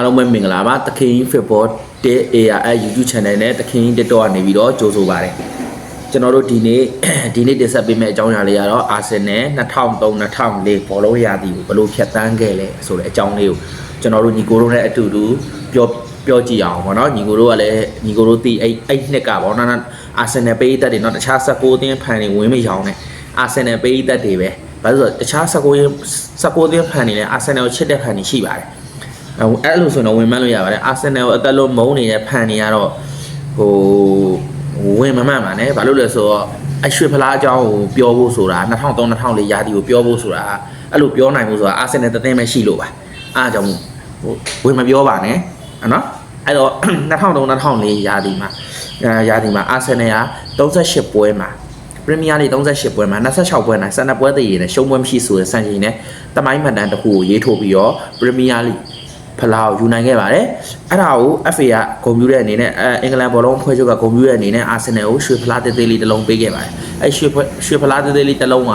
အားလုံးပဲမင်္ဂလာပါတခင်ကြီး football 10 AR YouTube channel နဲ့တခင်ကြီး TikTok ကနေပြီးတော့ကြိုဆိုပါတယ်ကျွန်တော်တို့ဒီနေ့ဒီနေ့တင်ဆက်ပေးမယ့်အကြောင်းအရာလေးကတော့ Arsenal 2003-2004ဘောလုံးရာသီကိုဘယ်လိုဖြတ်သန်းခဲ့လဲဆိုတဲ့အကြောင်းလေးကိုကျွန်တော်တို့ညီကိုတို့နဲ့အတူတူပြောပြောကြည့်အောင်ပေါ့နော်ညီကိုတို့ကလည်းညီကိုတို့တီအဲ့အဲ့နှစ်ကပေါ့နော်အာဆင်နယ်ပေးသက်တွေနော်တခြား16တင်းဖန်တွေဝင်မရောင်းနဲ့အာဆင်နယ်ပေးသက်တွေပဲဘာလို့ဆိုတော့တခြား16ရင်း16တင်းဖန်တွေလည်းအာဆင်နယ်ကိုချစ်တဲ့ဖန်တွေရှိပါတယ် အဲ့လိုဆိုတော့ဝင်မှန်းလို့ရပါတယ်အာဆင်နယ်ကိုအသက်လုံးမုန်းနေတဲ့ဖန်တွေကတော့ဟိုဝင်မမှန်ပါနဲ့ဘာလို့လဲဆိုတော့အရွှေဖလားအကြောင်းကိုပြောဖို့ဆိုတာ2003 2004ရာသီကိုပြောဖို့ဆိုတာအဲ့လိုပြောနိုင်ဖို့ဆိုတာအာဆင်နယ်တသိမ်းပဲရှိလို့ပါအားကြောင့်ဟိုဝင်မပြောပါနဲ့နော်အဲ့တော့2003 2004ရာသီမှာရာသီမှာအာဆင်နယ်က38ပွဲမှာပရီးမီးယားလိ38ပွဲမှာ26ပွဲနိုင်12ပွဲတည်ရနဲ့ရှုံးပွဲမရှိဆိုတဲ့စံချိန်နဲ့တမိုင်းမှတ်တမ်းတစ်ခုကိုရေးထိုးပြီးတော့ပရီးမီးယားလိ ဖလားကိုယူနိုင်ခဲ့ပါတယ်အဲ့ဒါကို FA ကဂုဏ်ပြုတဲ့အနေနဲ့အဲအင်္ဂလန်ဘောလုံးဖွဲ့ချုပ်ကဂုဏ်ပြုတဲ့အနေနဲ့အာဆင်နယ်ကိုရွှေဖလားတေးသေးလေးတစ်လုံးပေးခဲ့ပါတယ်အဲ့ရွှေရွှေဖလားတေးသေးလေးတစ်လုံးက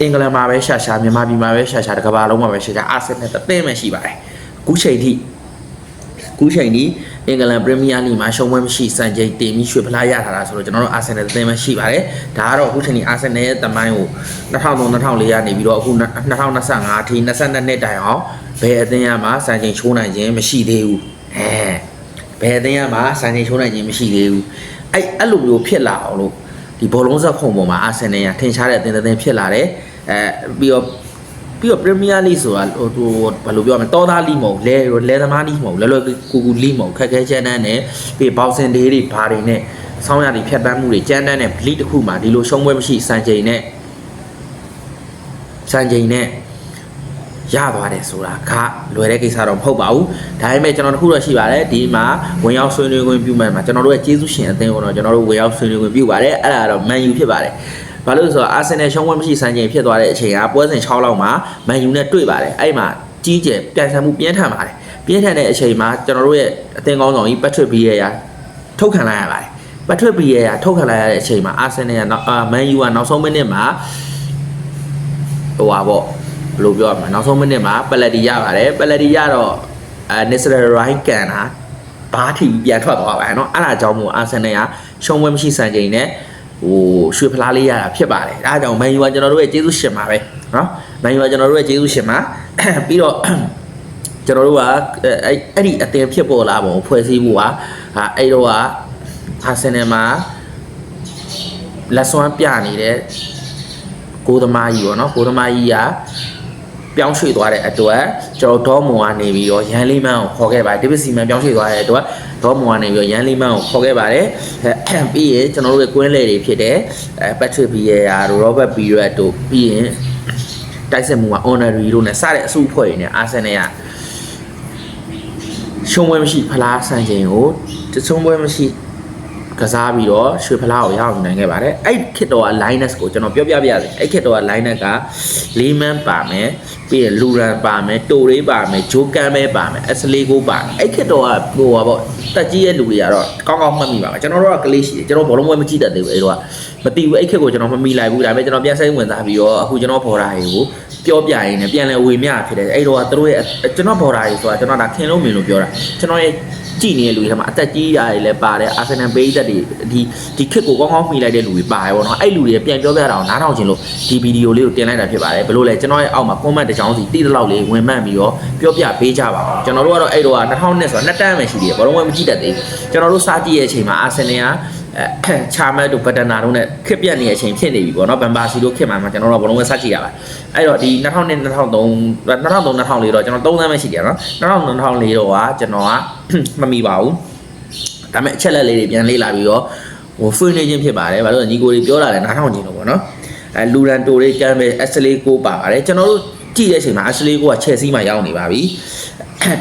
အင်္ဂလန်မှာပဲရှာရှာမြန်မာပြည်မှာပဲရှာရှာတကမ္ဘာလုံးမှာပဲရှာရှာအာဆင်နယ်တသိမ်းပဲရှိပါတယ်အခုချိန်ထိခုချိန်ဒီအင်္ဂလန်ပရီးမီးယားလိမှာရှုံးပွဲမရှိစံချိန်တင်ပြီးရွှေဖလားရထားတာဆိုတော့ကျွန်တော်တို့အာဆင်နယ်အသင်းပဲရှိပါတယ်ဒါကတော့အခုချိန်ဒီအာဆင်နယ်ရဲ့တမိုင်းကို2003 2004ရနေပြီးတော့အခု2025အထိ22နှစ်တိုင်အောင် ဘယ်အသင်းရမှာစံချိန်ချိုးနိုင်ခြင်းမရှိသေးဘူးအဲဘယ်အသင်းရမှာစံချိန်ချိုးနိုင်ခြင်းမရှိသေးဘူးအဲ့အဲ့လိုမျိုးဖြစ်လာအောင်လို့ဒီဘောလုံးဆက်ခုံပေါ်မှာအာဆင်နယ်ကထင်ရှားတဲ့အသင်းတစ်သင်းဖြစ်လာတယ်အဲပြီးတော့ပြီးတော့ Premier League ဆိုတာဟိုဟိုဘယ်လိုပြောမလဲတောသားလိမ့်မဟုတ်လဲလဲသမားလိမ့်မဟုတ်လဲလဲကူကူလိမ့်မဟုတ်ခက်ခဲချမ်းတန်းနဲ့ပြီးဘောက်စင်ဒေးတွေဘာတွေနဲ့ဆောင်းရည်ဖြတ်တန်းမှုတွေကြမ်းတန်းတဲ့ bleed တစ်ခုမှဒီလိုရှုံးပွဲမရှိစံချိန်နဲ့စံချိန်နဲ့ ရသွားတယ်ဆိုတာကလွယ်တဲ့ကိစ္စတော့မဟုတ်ပါဘူးဒါပေမဲ့ကျွန်တော်တခုတော့ရှိပါတယ်ဒီမှာဝင်ရောက်ဆွေးနွေးခွင့်ပြုမှမှာကျွန်တော်တို့ရဲ့ကျေးဇူးရှင်အသင်းကတော့ကျွန်တော်တို့ဝင်ရောက်ဆွေးနွေးခွင့်ပြုပါတယ်အဲ့ဒါကတော့ Man U ဖြစ်ပါတယ်ဘာလို့လဲဆိုတော့အာဆင်နယ်ရှုံးပွဲမရှိစံချိန်ဖြစ်သွားတဲ့အချိန်ကပွဲစဉ်6လောက်မှာမန်ယူနဲ့တွေ့ပါတယ်အဲ့မှာကြီးကျယ်ပြန်ဆန်မှုပြင်းထန်ပါတယ်ပြင်းထန်တဲ့အချိန်မှာကျွန်တော်တို့ရဲ့အသင်းကောင်းဆောင်ကြီးပက်ထရစ်ဘီယေယာထုတ်ခံလိုက်ရပါတယ်ပက်ထရစ်ဘီယေယာထုတ်ခံလိုက်ရတဲ့အချိန်မှာအာဆင်နယ်ကနောက်အာမန်ယူကနောက်ဆုံးမိနစ်မှာဟိုပါပေါ့ ဘယ်လိုပြောရမလဲနောက်ဆုံးမိနစ်မှာပလက်တီရပါတယ်ပလက်တီရတော့အဲနစ်စရရိုင်းကန်ဟာဘာထီပြန်ထွက်သွားပါတယ်เนาะအဲ့ဒါကြောင့်မို့အာဆင်နယ်ကရှုံးပွဲမရှိစံချိန်နဲ့ ဟိုရွှေဖလားလေးရတာဖြစ်ပါတယ်ဒါကြောင့်မန်ယူကကျွန်တော်တို့ရဲ့ကျေးဇူးရှင်ပါပဲเนาะမန်ယူကကျွန်တော်တို့ရဲ့ကျေးဇူးရှင်ပါပြီးတော့ကျွန်တော်တို့ကအဲ့အဲ့ဒီအတင်ဖြစ်ပေါ်လာပုံဖွဲ့စည်းမှုကဟာအဲ့တော့ကအာဆင်နယ်မှာလက်စွမ်းပြနေတဲ့ကိုသမားကြီးပေါ့နော်ကိုသမားကြီးက ပြောင်းရွှေ့သွားတဲ့အတွက်ကျွန်တော်ဒေါမွန်ကနေပြီးတော့ရန်လေးမန်းကိုခေါ်ခဲ့ပါတယ်ဒီပစီမန်ပြောင်းရွှေ့သွားတဲ့အတွက်ဒေါမွန်ကနေပြီးတော့ရန်လေးမန်းကိုခေါ်ခဲ့ပါတယ်အဲပြီးရင်ကျွန်တော်တို့ရဲ့ကွင်းလေတွေဖြစ်တဲ့အဲပက်ထရစ်ဘီယာတို့ရောဘတ်ဘီရက်တို့ပြီးရင်တိုက်စစ်မှုက honorary တို့နဲ့စတဲ့အစုအဖွဲ့တွေနဲ့အာဆင်နယ်ကရှုံးပွဲမရှိဖလားဆန်ချိန်ကိုတချုံပွဲမရှိ ကစားပြီးတော့ရွှေဖလားကိုရအောင်နိုင်ခဲ့ပါတယ်အဲ့ခစ်တော်က Linus ကိုကျွန်တော်ပြောပြပြရစေအဲ့ခစ်တော်က Linus ကလေးမန်းပါမယ်ပြီးရင်လူရန်ပါမယ်တိုရေးပါမယ်ဂျိုကန်ပဲပါမယ်အစလေးကိုပါမယ်အဲ့ခစ်တော်ကဟိုပါပေါ့တက်ကြီးရဲ့လူတွေကတော့ကောင်းကောင်းမှတ်မိပါမယ်ကျွန်တော်တို့ကကလေးရှိတယ်ကျွန်တော်ဘောလုံးပွဲမကြည့်တတ်သေးဘူးအဲ့တော့မသိဘူးအဲ့ခစ်ကိုကျွန်တော်မမိလိုက်ဘူးဒါပေမဲ့ကျွန်တော်ပြန်စိတ်ဝင်စားပြီးတော့အခုကျွန်တော်ဘော်ဒါတွေကို ပြောပြရင်းနဲ့ပြန်လဲဝေမျှဖြစ်တယ်အဲ့တော့သူတို့ရဲ့ကျွန်တော်ဘော်ဒါတွေဆိုတာကျွန်တော်ဒါခင်လုံးမြင်လို့ပြောတာကျွန်တော်ရဲ့ကြည့်နေတဲ့လူတွေထဲမှာအသက်ကြီးတာတွေလည်းပါတယ်အာဆင်နယ်ဘေးသက်တွေဒီဒီခစ်ကိုကောင်းကောင်းမိလိုက်တဲ့လူတွေပါတယ်ပေါ့နော်အဲ့လူတွေပြန်ပြောပြတာအောင်နားထောင်ခြင်းလို့ဒီဗီဒီယိုလေးကိုတင်လိုက်တာဖြစ်ပါတယ်ဘယ်လိုလဲကျွန်တော်ရဲ့အောက်မှာ comment တစ်ချောင်းစီတိတဲ့လောက်လေးဝင်မှန်ပြီးတော့ပြောပြပေးကြပါအောင်ကျွန်တော်တို့ကတော့အဲ့တော့2000ဆိုတာနှစ်တန်းပဲရှိသေးတယ်ဘာလို့မှမကြည့်တတ်သေးဘူးကျွန်တော်တို့စားကြည့်ရဲ့အချိန်မှာအာဆင်နယ်ကအဲ ချာမတ်တို့ဘတ်တနာတို့နဲ့ခစ်ပြက်နေတဲ့အချိန်ဖြစ်နေပြီပေါ့နော်ဘန်ဘာစီတို့ခစ်မှာမှာကျွန်တော်တို့ဘလုံးဝစကြည့်ရပါအဲ့တော့ဒီ2000 2003 2003 2004တော့ကျွန်တော်3သန်းပဲရှိတယ်နော်2000 2004တော့ကကျွန်တော်ကမမီပါဘူးဒါပေမဲ့အချက်လက်လေးတွေပြန်လေ့လာပြီးတော့ဟိုဖွင့်နေခြင်းဖြစ်ပါတယ်ဘာလို့လဲညီကိုတွေပြောလာတယ်နားထောင်ခြင်းလို့ပေါ့နော်အဲလူရန်တိုတွေကမ်းပဲအက်စလေးကိုပါပါတယ်ကျွန်တော်တို့ကြည့်တဲ့အချိန်မှာအက်စလေးကိုကချယ်ဆီမှာရောက်နေပါပြီ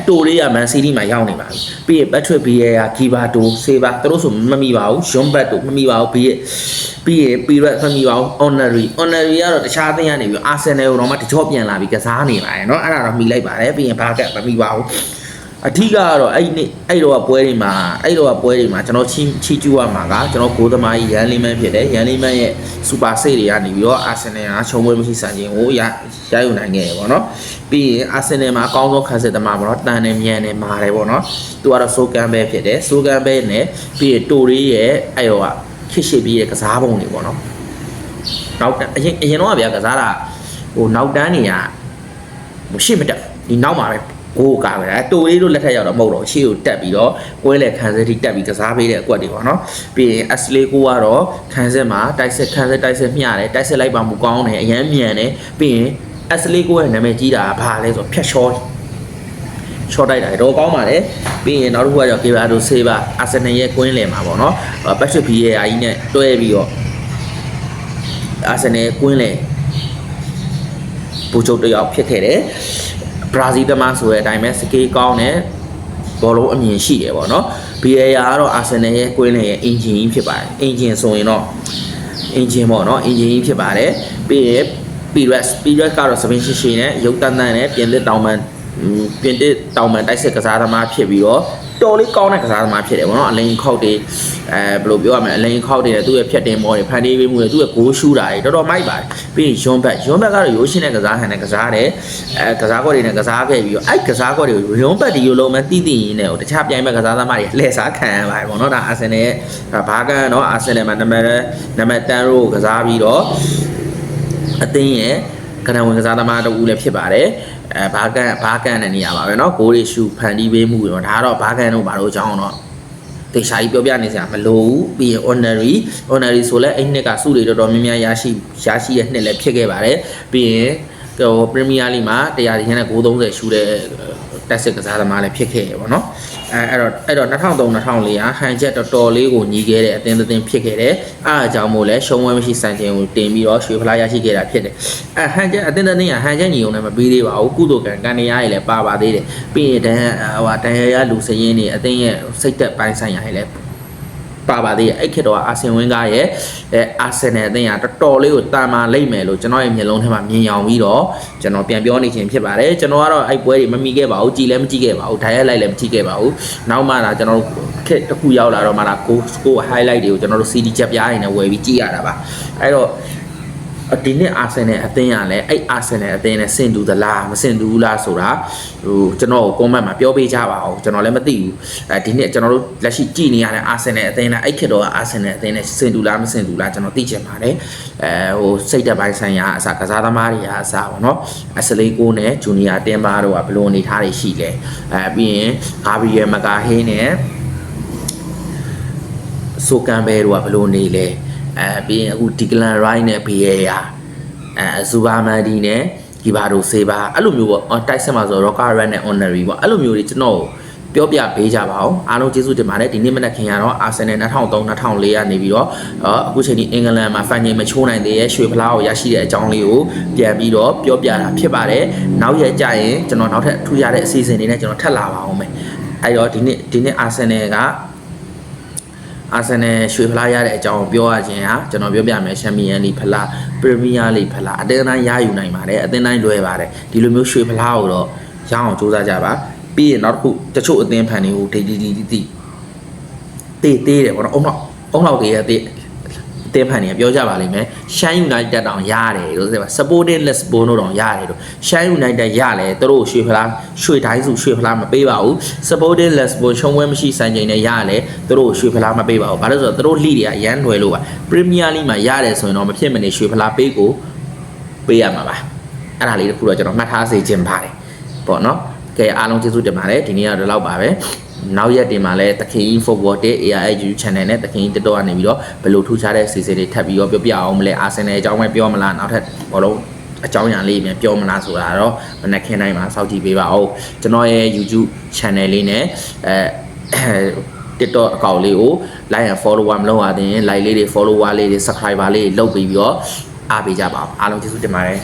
တိုလေးကမန်စီးတီးမှာရောက်နေပါပြီပြီးရင်ဘတ်ထရစ်ဘီယာကဂီဘာတိုဆေဘာသူတို့ဆိုမမိပါဘူးယွန်ဘတ်တို့မမိပါဘူးပြီးရင်ပြီးရင်ပီရက်မမိပါဘူး honorary honorary ကတော့တခြားအသင်းကနေပြီးအာဆင်နယ်ကိုတော့မှတကြောပြန်လာပြီးကစားနေပါတယ်เนาะအဲ့ဒါတော့မိလိုက်ပါတယ်ပြီးရင်ဘာကတ်မမိပါဘူး အထီးကတော့အဲ့နေ့အဲ့တော့ပွဲတွေမှာအဲ့တော့ပွဲတွေမှာကျွန်တော်ချီချီကျူးရမှာကကျွန်တော်ဂိုးသမားကြီးရန်လီမန်ဖြစ်တယ်ရန်လီမန်ရဲ့စူပါစိတ်တွေကနေပြီးတော့အာဆင်နယ်ကချုံပွဲမရှိစံခြင်းကိုရရယူနိုင်ခဲ့ရပေါ့နော်ပြီးရင်အာဆင်နယ်မှာအကောင်းဆုံးခန်းစစ်သမားပေါ့နော်တန်နဲ့မြန်နဲ့မာတယ်ပေါ့နော်သူကတော့ဆိုကန်ပဲဖြစ်တယ်ဆိုကန်ပဲနဲ့ပြီးရင်တိုရီရဲ့အဲ့တော့ခစ်ရှိပြီးရဲ့ကစားပုံတွေပေါ့နော်နောက်အရင်အရင်တော့ဗျာကစားတာဟိုနောက်တန်းတွေကဟိုရှေ့မတက်ဒီနောက်မှာပဲ ကိုကပဲတိုလေးတို့လက်ထက်ရောက်တော့မဟုတ်တော့ရှေ့ကိုတက်ပြီးတော့ပွဲလေခန်းစစ်ထိတက်ပြီးကစားပေးတဲ့အကွက်တွေပေါ့နော်ပြီးရင်အစလေးကိုကတော့ခန်းစစ်မှာတိုက်စစ်ခန်းစစ်တိုက်စစ်မျှတယ်တိုက်စစ်လိုက်ပါမှုကောင်းတယ်အရန်မြန်တယ်ပြီးရင်အစလေးကိုရဲ့နာမည်ကြီးတာကဘာလဲဆိုတော့ဖြတ်ချောချော့တိုက်တာတော့ကောင်းပါတယ်ပြီးရင်နောက်တစ်ခုကကြောင့်ကေဘာဒိုဆေးပါအာဆင်နယ်ရဲ့ကွင်းလယ်မှာပေါ့နော်ပက်ထရစ်ဗီရဲ့အာကြီးနဲ့တွဲပြီးတော့အာဆင်နယ်ကွင်းလယ်ဘူချုပ်တယောက်ဖြစ်ခဲ့တယ် ဘရာဇီးသမားဆိုတဲ့အတိုင်းပဲစကေးကောင်းတယ်ဘောလုံးအမြင်ရှိတယ်ပေါ့နော် BAR ကတော့အာဆင်နယ်ရဲ့ကွင်းလယ်ရဲ့အင်ဂျင်ကြီးဖြစ်ပါတယ်အင်ဂျင်ဆိုရင်တော့အင်ဂျင်ပေါ့နော်အင်ဂျင်ကြီးဖြစ်ပါတယ်ပြီးရင် PRS PRS ကတော့စပင်းရှိရှိနဲ့ရုပ်တန်းတန်းနဲ့ပြင်သစ်တောင်ပန်ပြင်သစ်တောင်ပန်တိုက်စစ်ကစားသမားဖြစ်ပြီးတော့တော်လေးကောင်းတဲ့ကစားသမားဖြစ်တယ်ဗောနော်အလိန်ခောက်တွေအဲဘယ်လိုပြောရမလဲအလိန်ခောက်တွေနဲ့သူ့ရဲ့ဖြတ်တင်မောတွေဖန်တီးပေးမှုတွေသူ့ရဲ့ဂိုးရှူတာတွေတော်တော်မိုက်ပါတယ်ပြီးရင်ယွန်ဘတ်ယွန်ဘတ်ကတော့ရိုးရှင်းတဲ့ကစားဟန်နဲ့ကစားတယ်အဲကစားကွက်တွေနဲ့ကစားခဲ့ပြီးတော့အဲ့ကစားကွက်တွေကိုယွန်ဘတ်ဒီလိုလုံးမဲ့တိတိရင်းနဲ့တခြားပြိုင်မဲ့ကစားသမားတွေလှည့်စားခံရပါတယ်ဗောနော်ဒါအာဆင်နယ်ရဲ့ဘာကန်တော့အာဆင်နယ်မှာနံပါတ်နံပါတ်10ရိုးကစားပြီးတော့အသင်းရဲ့ ကနဝင်ကစားသမားတဦးလည်းဖြစ်ပါတယ်အဲဘာကန်ဘာကန်တဲ့နေရာပါပဲเนาะဂိုးတွေရှူဖန်တီးပေးမှုတော့ဒါကတော့ဘာကန်တို့ဘာလို့အကြောင်းတော့တေချာကြီးပြောပြနေစရာမလိုဘူးပြီးရင် honorary honorary ဆိုလဲအဲ့နှစ်ကစုတွေတော်တော်များများရရှိရရှိရဲ့နှစ်လည်းဖြစ်ခဲ့ပါတယ်ပြီးရင်ဟို Premier League မှာတရားရင်းနဲ့930ရှူတဲ့တက်စစ်ကစားသမားလည်းဖြစ်ခဲ့ရပါတော့ အဲအဲ့တော့အဲ့တော့2003 2004ဟာဟန်ချက်တော်တော်လေးကိုညီးခဲ့တဲ့အသင်းသင်းဖြစ်ခဲ့တယ်အားအကြောင်းမို့လဲရှုံးဝဲမရှိစံချိန်ကိုတင်ပြီးတော့ရွှေဖလားရရှိခဲ့တာဖြစ်တယ်အဲဟန်ချက်အသင်းသင်းကဟန်ချက်ညီုံနဲ့မပြီးသေးပါဘူးကုသိုလ်ကံကံတရားတွေလည်းပါပါသေးတယ်ပြီးရင်တန်းဟိုတန်ရရလူစရင်တွေအသင်းရဲ့စိတ်သက်ပိုင်းဆိုင်ရာတွေလည်း ပါပါသေးရဲ့အဲ့ခေတ်တော့အာဆင်ဝင်းကားရဲ့အဲအာဆင်နယ်အသင်းကတော်တော်လေးကိုတာမာလိမ့်မယ်လို့ကျွန်တော်ရဲ့မျက်လုံးထဲမှာမြင်ရောင်ပြီးတော့ကျွန်တော်ပြန်ပြောနေခြင်းဖြစ်ပါတယ်ကျွန်တော်ကတော့အဲ့ပွဲတွေမမီခဲ့ပါဘူးကြည်လည်းမကြည့်ခဲ့ပါဘူးဒိုင်ရက်လိုက်လည်းမကြည့်ခဲ့ပါဘူးနောက်မှလာကျွန်တော်တို့ခက်တစ်ခုရောက်လာတော့မှလာကိုစကို highlight တွေကိုကျွန်တော်တို့ CD ချက်ပြားရင်းနဲ့ဝယ်ပြီးကြည့်ရတာပါအဲ့တော့ ဒီနှစ်အာဆင်နယ်အသင်းကလည်းအဲ့အာဆင်နယ်အသင်းနဲ့ဆင်တူသလားမဆင်တူဘူးလားဆိုတာဟိုကျွန်တော်ကို comment မှာပြောပေးကြပါဦးကျွန်တော်လည်းမသိဘူးအဲဒီနှစ်ကျွန်တော်တို့လက်ရှိကြည့်နေရတဲ့အာဆင်နယ်အသင်းနဲ့အဲ့ခေတ်တော့အာဆင်နယ်အသင်းနဲ့ဆင်တူလားမဆင်တူလားကျွန်တော်သိချင်ပါတယ်အဲဟိုစိတ်သက်ပိုင်းဆိုင်ရာအစားကစားသမားတွေကအစားပေါ့နော်အစလေးကိုနဲ့ဂျူနီယာတင်းပါတို့ကဘယ်လိုအနေထားတွေရှိလဲအဲပြီးရင်ဂါဘရီယယ်မကာဟေးနဲ့ဆိုကန်ဘဲတို့ကဘယ်လိုနေလဲ အဲပြီးရင်အခုဒီကလန်ရိုင်းနဲ့ဘေးရယာအဲဇူဘာမန်ဒီနဲ့ဒီဘာတို့ဆေးပါအဲ့လိုမျိုးပေါ့တိုက်ဆက်မှာဆိုတော့ Rocker Red နဲ့ Honorary ပေါ့အဲ့လိုမျိုးတွေကျွန်တော်ပြောပြပေးကြပါအောင်အားလုံးကျေးဇူးတင်ပါတယ်ဒီနေ့မနက်ခင်ကတော့အာဆင်နယ်2003 2004ကနေပြီးတော့အခုချိန်ဒီအင်္ဂလန်မှာဖန်ဂျင်မချိုးနိုင်သေးရဲ့ရွှေဖလားကိုရရှိတဲ့အကြောင်းလေးကိုပြန်ပြီးတော့ပြောပြတာဖြစ်ပါတယ်နောက်ရက်ကျရင်ကျွန်တော်နောက်ထပ်ထူးခြားတဲ့အစီအစဉ်တွေနဲ့ကျွန်တော်ထပ်လာပါအောင်မယ်အဲ့တော့ဒီနေ့ဒီနေ့အာဆင်နယ်က အာဆင်နယ်ရွှေဖလားရတဲ့အကြောင်းကိုပြောရခြင်းဟာကျွန်တော်ပြောပြမယ်ချန်ပီယံလိဖလားပရီးမီးယားလိဖလားအတင်းအတိုင်းရယူနိုင်ပါတယ်အတင်းတိုင်းလွယ်ပါတယ်ဒီလိုမျိုးရွှေဖလားကိုတော့ရအောင်စူးစမ်းကြပါပြီးရင်နောက်တစ်ခုတချို့အသင်းဖန်တွေကိုဒိတ်ဒီဒီဒီတေးတေးတယ်ပေါ့နော်အုံနောက်အုံနောက်တွေရဲ့တေးအ သင်းဖန်တွေကပြောကြပါလိမ့်မယ်ရှမ်းယူနိုက်တက်တောင်ရတယ်လို့ဆိုပါ supporting Lisbon တို့တောင်ရတယ်လို့ရှမ်းယူနိုက်တက်ရတယ်သူတို့ရွှေဖလားရွှေတိုင်းစုရွှေဖလားမပေးပါဘူး supporting Lisbon ရှုံးဝဲမရှိစံချိန်နဲ့ရတယ်သူတို့ရွှေဖလားမပေးပါဘူးဘာလို့ဆိုတော့သူတို့လိတွေကရန်လွယ်လို့ပါ Premier League မှာရတယ်ဆိုရင်တော့မဖြစ်မနေရွှေဖလားပေးကိုပေးရမှာပါအဲ့ဒါလေးတခုတော့ကျွန်တော်မှတ်ထားစေချင်ပါတယ်ပေါ့နော်ကဲအားလုံးကျေးဇူးတင်ပါတယ်ဒီနေ့ကတော့ဒီလောက်ပါပဲ နောက်ရက်တင်မှာလဲတခင် football တဲ့ ARA YouTube channel နဲ့တခင် TikTok ကနေပြီးတော့ဘယ်လိုထူးခြားတဲ့စီစဉ်တွေထပ်ပြီးတော့ပြောပြအောင်မလဲအာဆင်နယ်အကြောင်းပဲပြောမလားနောက်ထပ်ဘောလုံးအကြောင်းအရာလေးပြန်ပြောမလားဆိုတာတော့မနက်ခင်းတိုင်းမှာစောင့်ကြည့်ပေးပါဦးကျွန်တော်ရဲ့ YouTube channel လေးနဲ့အဲ TikTok အကောင့်လေးကို like and follower မလုပ်ရသေးရင် like လေးတွေ follower လေးတွေ subscriber လေးတွေလုပ်ပြီးပြီးတော့အားပေးကြပါအောင်အားလုံးကျေးဇူးတင်ပါတယ်